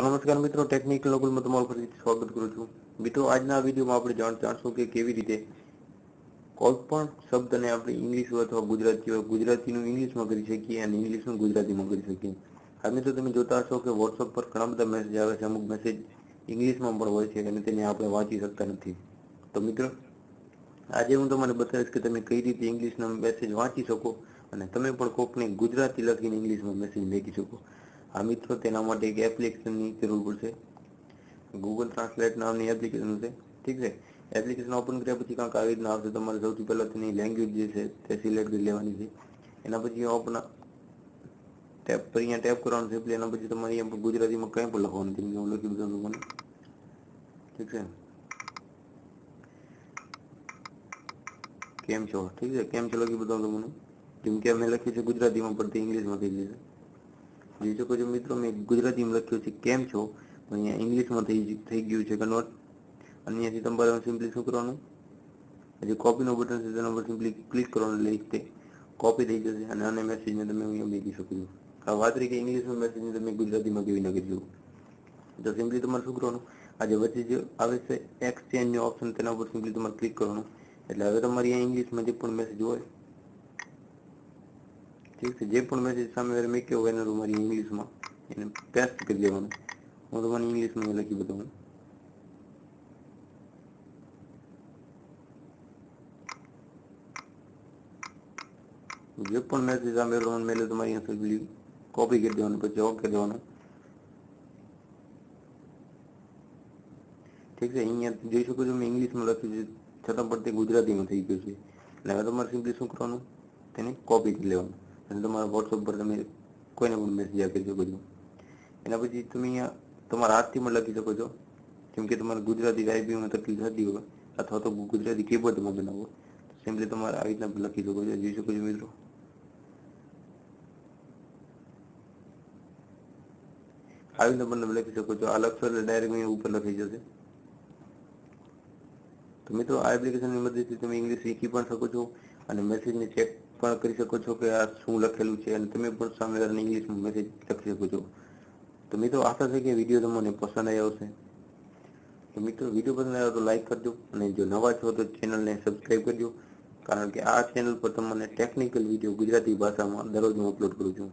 નમસ્કાર મિત્રો ટેકનિકલ લોકલમાં તમારું ફરીથી સ્વાગત કરું છું. મિત્રો, આજના વિડીયોમાં આપણે જાણ, જાણશું કે કેવી રીતે કોઈ પણ શબ્દને આપણે ઇંગ્લિશ અથવા ગુજરાતી હોય ગુજરાતીનું ઇંગ્લિશમાં કરી શકીએ અને ઇંગ્લિશનું ગુજરાતીમાં કરી શકીએ. હા, મિત્રો, તમે જોતા હશો કે વોટ્સઅપ પર ઘણા બધા મેસેજ આવે છે. અમુક મેસેજ ઇંગ્લિશમાં પણ હોય છે અને તેને આપણે વાંચી શકતા નથી. તો મિત્રો, આજે હું તમને બતાવીશ કે તમે કઈ રીતે ઇંગ્લિશનો મેસેજ વાંચી શકો અને તમે પણ કોકને ગુજરાતી લખીને ઇંગ્લિશમાં મેસેજ લખી શકો. આ મિત્રો, તેના માટે એક એપ્લિકેશનની જરૂર પડશે. ગૂગલ ટ્રાન્સલેટ નામની એપ્લિકેશન છે ઠીક છે? એપ્લિકેશન ઓપન કર્યા પછી કાંઈક આવી રીતના આવશે. તમારે સૌથી પહેલાં તેની લેંગ્વેજ જે છે તે સિલેક્ટ કરી લેવાની છે. એના પછી ઓપન ટેપ પર અહીંયા ટેપ કરવાનું છે એટલે એના પછી તમારે અહીંયા ગુજરાતીમાં કંઈ પણ લખવાનું છે. હું લખી દઉં તમને. ઠીક છે? કેમ છો? ઠીક છે? કેમ છો? લખી બધા તમને. જેમ કે અમે લખ્યું છે ગુજરાતીમાં, પણ તે ઇંગ્લિશમાં થઈ જશે જોઈ શકો છો મિત્રો મેં ગુજરાતીમાં લખ્યું છે, કેમ છો? પણ અહીંયા ઇંગ્લિશમાં થઈ ગયું છે કન્વર્ટ અને અહીંયાથી તમારે સિમ્પલી શું કરવાનું? જે કોપીનો બટન છે, તેના પર સિમ્પલી ક્લિક કરવાનું એટલે તે કોપી થઈ જશે અને આને મેસેજને તમે અહીંયા મૂકી શકો છો. આ વાત રહી કે ઇંગ્લિશમાં મેસેજને તમે ગુજરાતીમાં કેવી નાખી શકો તો સિમ્પલી તમારે શું કરવાનું? આજે વચ્ચે જે આવે છે એક્સચેન્જનો ઓપ્શન તેના ઉપર સિમ્પલી તમારે ક્લિક કરવાનું. એટલે હવે તમારી અહીંયા ઇંગ્લિશમાં જે પણ મેસેજ હોય ઠીક છે જે પણ મેસેજ સામે વારે મેં હોય એને તમારી ઇંગ્લિશમાં એને પેસ્ટ કરી દેવાનું. હું તમારી ઇંગ્લિશમાં લખી બતાવું. જે પણ મેસેજ સામે તમને મેલે તમારી સુધી કોપી કરી દેવાનું, પછી ઓકે દેવાનું. ઠીક છે, અહીંયા જોઈ શકો છો મેં ઇંગ્લિશમાં લખ્યું છે, છતાં પણ તે ગુજરાતીમાં થઈ ગયું છે. એટલે હવે તમારે સિમ્પલી શું કરવાનું? તેને કોપી કરી લેવાનું. અને તમારા વોટ્સઅપ પર તમે કોઈને પણ મેસેજ આપી શકો છો. એના પછી તમે તમારા હાથથી પણ લખી શકો છો. જેમ કે તમારે ગુજરાતી ટાઈપિંગમાં તકલીફ થતી હોય, અથવા તો ગુજરાતી કીબોર્ડમાં બનાવો સિમ્પલી તમારે આવી રીતના લખી શકો છો. જોઈ શકો છો મિત્રો. આવી રીતના પણ તમે લખી શકો છો. આ એટલે ડાયરેક્ટ ઉપર લખી જશે. તો મિત્રો, આ એપ્લિકેશનની મદદથી તમે ઇંગ્લિશ શીખી પણ શકો છો અને મેસેજને ચેક પણ કરી શકો છો કે આ શું લખેલું છે અને તમે પણ સામેવાળાને ઇંગ્લિશમાં મેસેજ લખી શકો છો. તો મિત્રો આશા છે કે વીડિયો તમને પસંદ આવ્યો હશે. તો મિત્રો વીડિયો પસંદ આવ્યો તો લાઈક કરજો અને જો નવા છો તો ચેનલને સબસ્ક્રાઈબ કરજો. કારણ કે આ ચેનલ પર તમને ટેકનિકલ વીડિયો ગુજરાતી ભાષામાં દરરોજ હું અપલોડ કરું છું.